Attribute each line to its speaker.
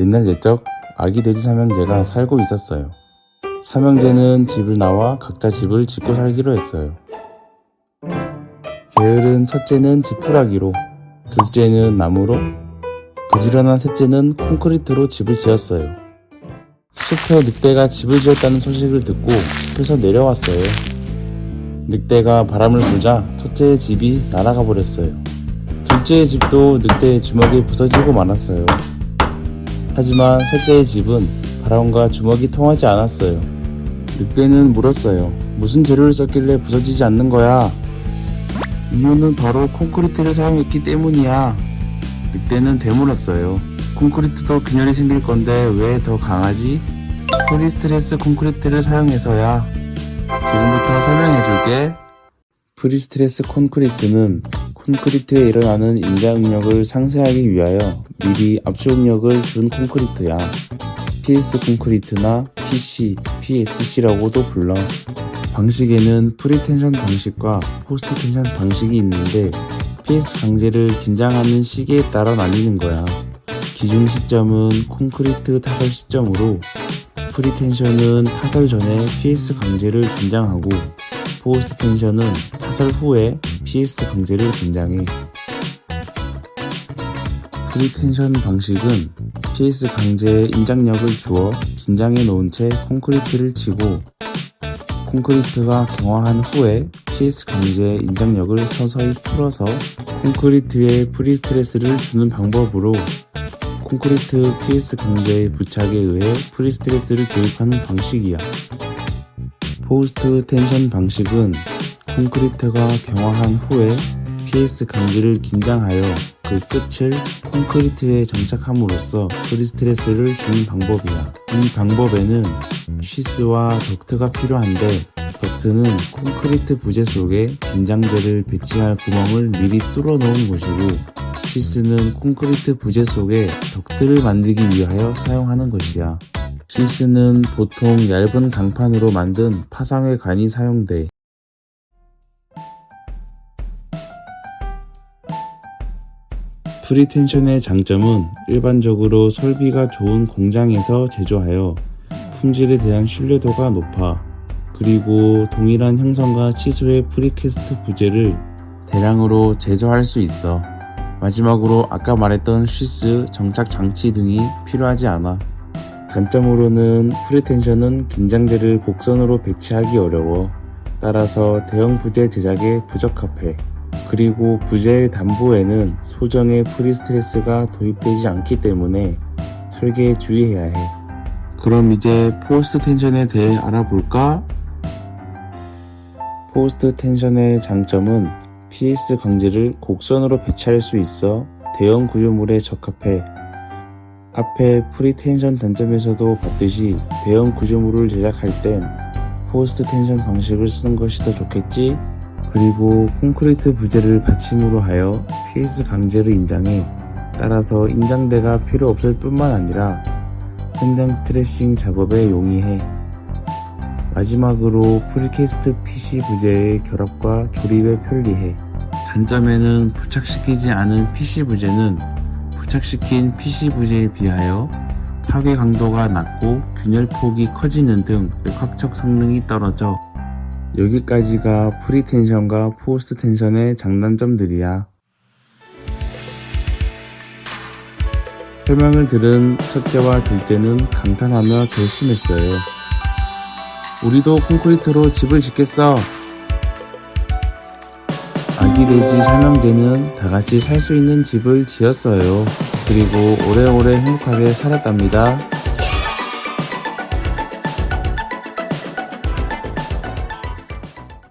Speaker 1: 옛날 옛적 아기 돼지 삼형제가 살고 있었어요. 삼형제는 집을 나와 각자 집을 짓고 살기로 했어요. 게으른 첫째는 지푸라기로, 둘째는 나무로, 부지런한 셋째는 콘크리트로 집을 지었어요. 숲에 늑대가 집을 지었다는 소식을 듣고 숲에서 내려왔어요. 늑대가 바람을 불자 첫째의 집이 날아가 버렸어요. 둘째의 집도 늑대의 주먹에 부서지고 말았어요. 하지만 셋째의 집은 바람과 주먹이 통하지 않았어요. 늑대는 물었어요. 무슨 재료를 썼길래 부서지지 않는 거야? 이유는 바로 콘크리트를 사용했기 때문이야. 늑대는 되물었어요. 콘크리트도 균열이 생길 건데 왜 더 강하지? 프리스트레스 콘크리트를 사용해서야. 지금부터 설명해줄게. 프리스트레스 콘크리트는 콘크리트에 일어나는 인자 응력을 상쇄하기 위하여 미리 압축 응력을 준 콘크리트야. PS 콘크리트나 PC, PSC라고도 불러. 방식에는 프리텐션 방식과 포스트 텐션 방식이 있는데 PS 강제를 긴장하는 시기에 따라 나뉘는 거야. 기준 시점은 콘크리트 타설 시점으로 프리텐션은 타설 전에 PS 강제를 긴장하고 포스트 텐션은 타설 후에 PS 강제를 긴장해. 프리텐션 방식은 PS 강제에 인장력을 주어 긴장해 놓은 채 콘크리트를 치고 콘크리트가 경화한 후에 PS 강제의 인장력을 서서히 풀어서 콘크리트에 프리스트레스를 주는 방법으로 콘크리트 PS 강제의 부착에 의해 프리스트레스를 교육하는 방식이야. 포스트 텐션 방식은 콘크리트가 경화한 후에 PS 강제를 긴장하여 그 끝을 콘크리트에 정착함으로써 프리 스트레스를 주는 방법이야. 이 방법에는 쉬스와 덕트가 필요한데 덕트는 콘크리트 부재 속에 긴장재를 배치할 구멍을 미리 뚫어 놓은 것이고 쉬스는 콘크리트 부재 속에 덕트를 만들기 위하여 사용하는 것이야. 쉬스는 보통 얇은 강판으로 만든 파상의 관이 사용돼. 프리텐션의 장점은 일반적으로 설비가 좋은 공장에서 제조하여 품질에 대한 신뢰도가 높아 그리고 동일한 형성과 치수의 프리캐스트 부재를 대량으로 제조할 수 있어. 마지막으로 아까 말했던 쉬스, 정착 장치 등이 필요하지 않아. 단점으로는 프리텐션은 긴장재를 곡선으로 배치하기 어려워. 따라서 대형 부재 제작에 부적합해. 그리고 부재의 담보에는 소정의 프리스트레스가 도입되지 않기 때문에 설계에 주의해야 해. 그럼 이제 포스트 텐션에 대해 알아볼까? 포스트 텐션의 장점은 PS 강제를 곡선으로 배치할 수 있어 대형 구조물에 적합해. 앞에 프리텐션 단점에서도 봤듯이 대형 구조물을 제작할 땐 포스트 텐션 방식을 쓰는 것이 더 좋겠지? 그리고 콘크리트 부재를 받침으로 하여 PS 강제를 인장해 따라서 인장대가 필요 없을 뿐만 아니라 현장 스트레싱 작업에 용이해. 마지막으로 프리캐스트 PC 부재의 결합과 조립에 편리해. 단점에는 부착시키지 않은 PC 부재는 부착시킨 PC 부재에 비하여 파괴 강도가 낮고 균열 폭이 커지는 등 역학적 성능이 떨어져 여기까지가 프리텐션과 포스트 텐션의 장단점들이야. 설명을 들은 첫째와 둘째는 감탄하며 결심했어요. 우리도 콘크리트로 집을 짓겠어. 아기 돼지 삼형제는 다 같이 살 수 있는 집을 지었어요. 그리고 오래오래 행복하게 살았답니다.